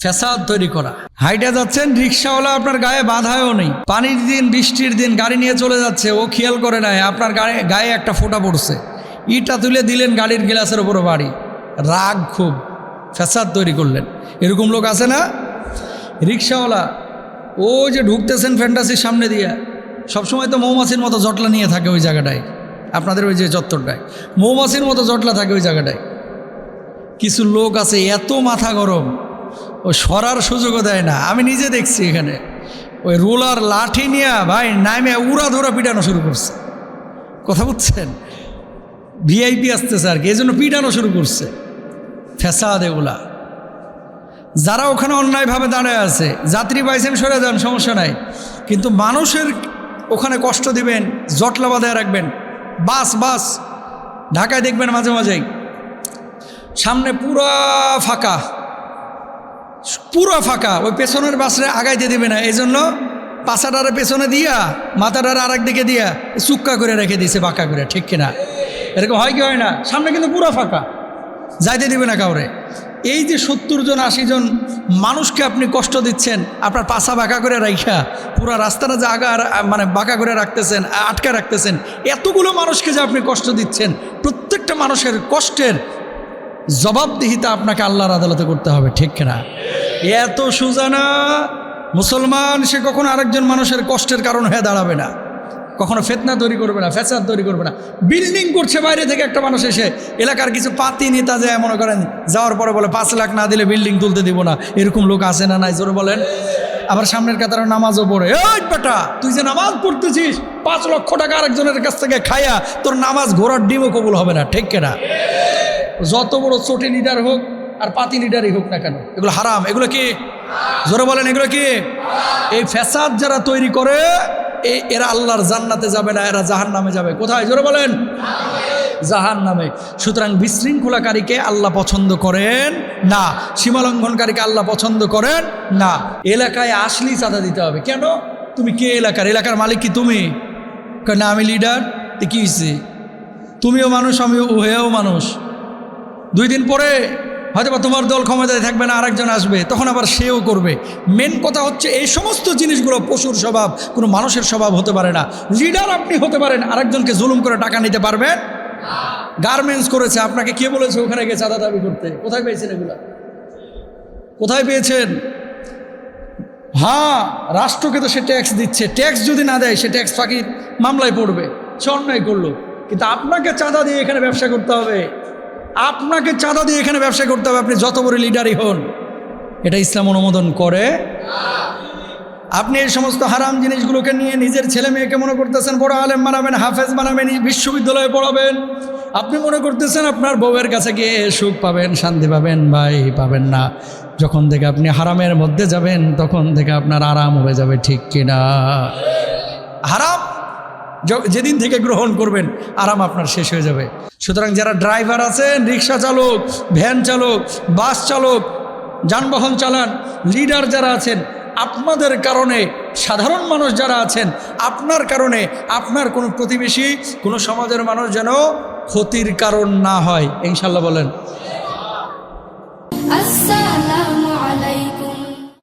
ফ্যাসাদ তৈরি করা। হাইটে যাচ্ছেন রিক্সাওয়ালা, আপনার গায়ে বাধায়ও নেই। পানির দিন, বৃষ্টির দিন গাড়ি নিয়ে চলে যাচ্ছে, ও খেয়াল করে নাই, আপনার গায়ে গায়ে একটা ফোঁটা পড়ছে। ইটা তুলে দিলেন গাড়ির গ্লাসের উপরে বাড়ি। রাগ খুব। ফ্যাসাদ তৈরি করলেন। এরকম লোক আছে না? রিক্সাওয়ালা, ও যে ঢুকতেছেন ফ্যান্টাসির সামনে দিয়ে, সবসময় তো মৌমাছির মতো জটলা নিয়ে থাকে ওই জায়গাটায়। আপনাদের ওই যে চত্বরটায়। মৌমাছির মতো জটলা থাকে ওই জায়গাটায়। কিছু লোক আছে, এত মাথা গরম। ও সরার সুযোগও দেয় না। আমি নিজে দেখছি এখানে। ওই রোলার লাঠি নিয়ে ভাই নামে উড়া ধরা পিটানো শুরু করছে। কথা বুঝছেন? ভিআইপি আসতেছে আর কি এই জন্য পিটানো শুরু করছে। ফ্যাসাদ এগুলা যারা ওখানে অন্যায়ভাবে দাঁড়ায় আছে, যাত্রী পাইছেন সরে যান, সমস্যা নাই। কিন্তু মানুষের ওখানে কষ্ট দিবেন, জটলা বাঁধায় রাখবেন। বাস বাস। ঢাকায় দেখবেন মাঝে মাঝেই। সামনে পুরা ফাঁকা। পুরো ফাঁকা, ওই পেছনের বাসরে আগাইতে দিবে না। এই জন্য পাশাটারে পেছনে দিয়া, মাথাটার আর দিকে দিয়া চুক্কা করে রেখে দিয়েছে বাঁকা করে, ঠিক কিনা? এরকম হয় কি হয় না? সামনে কিন্তু পুরো ফাঁকা, যাইতে দিবে না কাউরে। এই যে সত্তর জন, আশি জন মানুষকে আপনি কষ্ট দিচ্ছেন, আপনার পাশা বাঁকা করে রাইখা, পুরো রাস্তাটা যে আগা মানে বাঁকা করে রাখতেছেন আটকা রাখতেছেন, এতগুলো মানুষকে যে আপনি কষ্ট দিচ্ছেন, প্রত্যেকটা মানুষের কষ্টের জবাবদিহিতা আপনাকে আল্লাহর আদালতে করতে হবে, ঠিক কিনা? এত সুজানা মুসলমান, সে কখনো আরেকজন মানুষের কষ্টের কারণ হয়ে দাঁড়াবে না। কখনো ফেতনা তৈরি করবে না, ফ্যাসাদ তৈরি করবে না। বিল্ডিং করছে বাইরে থেকে একটা মানুষ এসে, এলাকার কিছু পাতি নেতা যায় মনে করেন, যাওয়ার পরে বলে, পাঁচ লাখ না দিলে বিল্ডিং তুলতে দিব না। এরকম লোক আছে না নাই? জোরে বলেন। আবার সামনের কাতারে নামাজও পড়ে। এই বেটা, তুই যে নামাজ পড়তেছিস, পাঁচ লক্ষ টাকা আরেকজনের কাছ থেকে খায়া তোর নামাজ ঘোরার ডিমও কবুল হবে না। ঠিক কেনা? যত বড় চটি লিডার হোক আর পাতি লিডারই হোক না কেন। এগুলো হারাম। এগুলো কি? জোরে বলেন, এগুলো কি? এই ফ্যাসাদ যারা তৈরি করে, এই এরা আল্লাহর জান্নাতে যাবে না, এরা জাহান নামে যাবে। কোথায়? জোরে বলেন। জাহান নামে সুতরাং বিশৃঙ্খলাকারীকে আল্লাহ পছন্দ করেন না। সীমালঙ্ঘনকারীকে আল্লাহ পছন্দ করেন না। এলাকায় আসলেই চাঁদা দিতে হবে। কেন? তুমি কে এলাকার? এলাকার মালিক কি তুমি? না, আমি লিডার। কী হয়েছে তুমিও মানুষ, আমিও উহেও মানুষ। দুই দিন পরে হয়তো বা তোমার দল ক্ষমতায় থাকবে না, আরেকজন আসবে, তখন আবার সেও করবে। মেন কথা হচ্ছে এই সমস্ত জিনিসগুলো পশুর স্বভাব, কোনো মানুষের স্বভাব হতে পারে না। লিডার আপনি হতে পারেন, আরেকজনকে জুলুম করে টাকা নিতে পারবেন। গার্মেন্টস করেছে, আপনাকে কে বলেছে ওখানে গিয়ে চাঁদা দাবি করতে? কোথায় পেয়েছেন এগুলা? কোথায় পেয়েছেন? হ্যাঁ রাষ্ট্রকে তো সে ট্যাক্স দিচ্ছে। ট্যাক্স যদি না দেয়, সে ট্যাক্স ফাঁকি মামলায় পড়বে, সে অন্যায় করল। কিন্তু আপনাকে চাঁদা দিয়ে এখানে ব্যবসা করতে হবে। আপনাকে চাঁদা দিয়ে এখানে ব্যবসা করতে হবে, আপনি যত বড় লিডারই হন। এটা ইসলাম অনুমোদন করে। আপনি এই সমস্ত হারাম জিনিসগুলোকে নিয়ে নিজের ছেলে মেয়েকে মনে করতেছেন, বড় আলেম বানাবেন, হাফেজ বানাবেন বিশ্ববিদ্যালয়ে পড়াবেন। আপনি মনে করতেছেন আপনার বউয়ের কাছে গিয়ে সুখ পাবেন, শান্তি পাবেন, ভাই পাবেন না। যখন থেকে আপনি হারামের মধ্যে যাবেন, তখন থেকে আপনার আরাম হয়ে যাবে, ঠিক কিনা? হারাম যেদিন থেকে গ্রহণ করবেন, আরাম আপনার শেষ হয়ে যাবে। সুতরাং যারা ড্রাইভার আছেন, রিক্সা চালক, ভ্যান চালক, বাস চালক, যানবাহন চালান, লিডার যারা আছেন, আপনাদের কারণে, সাধারণ মানুষ যারা আছেন, আপনার কারণে আপনার কোনো প্রতিবেশী, কোনো সমাজের মানুষ যেন ক্ষতির কারণ না হয়। ইনশাল্লাহ বলেন।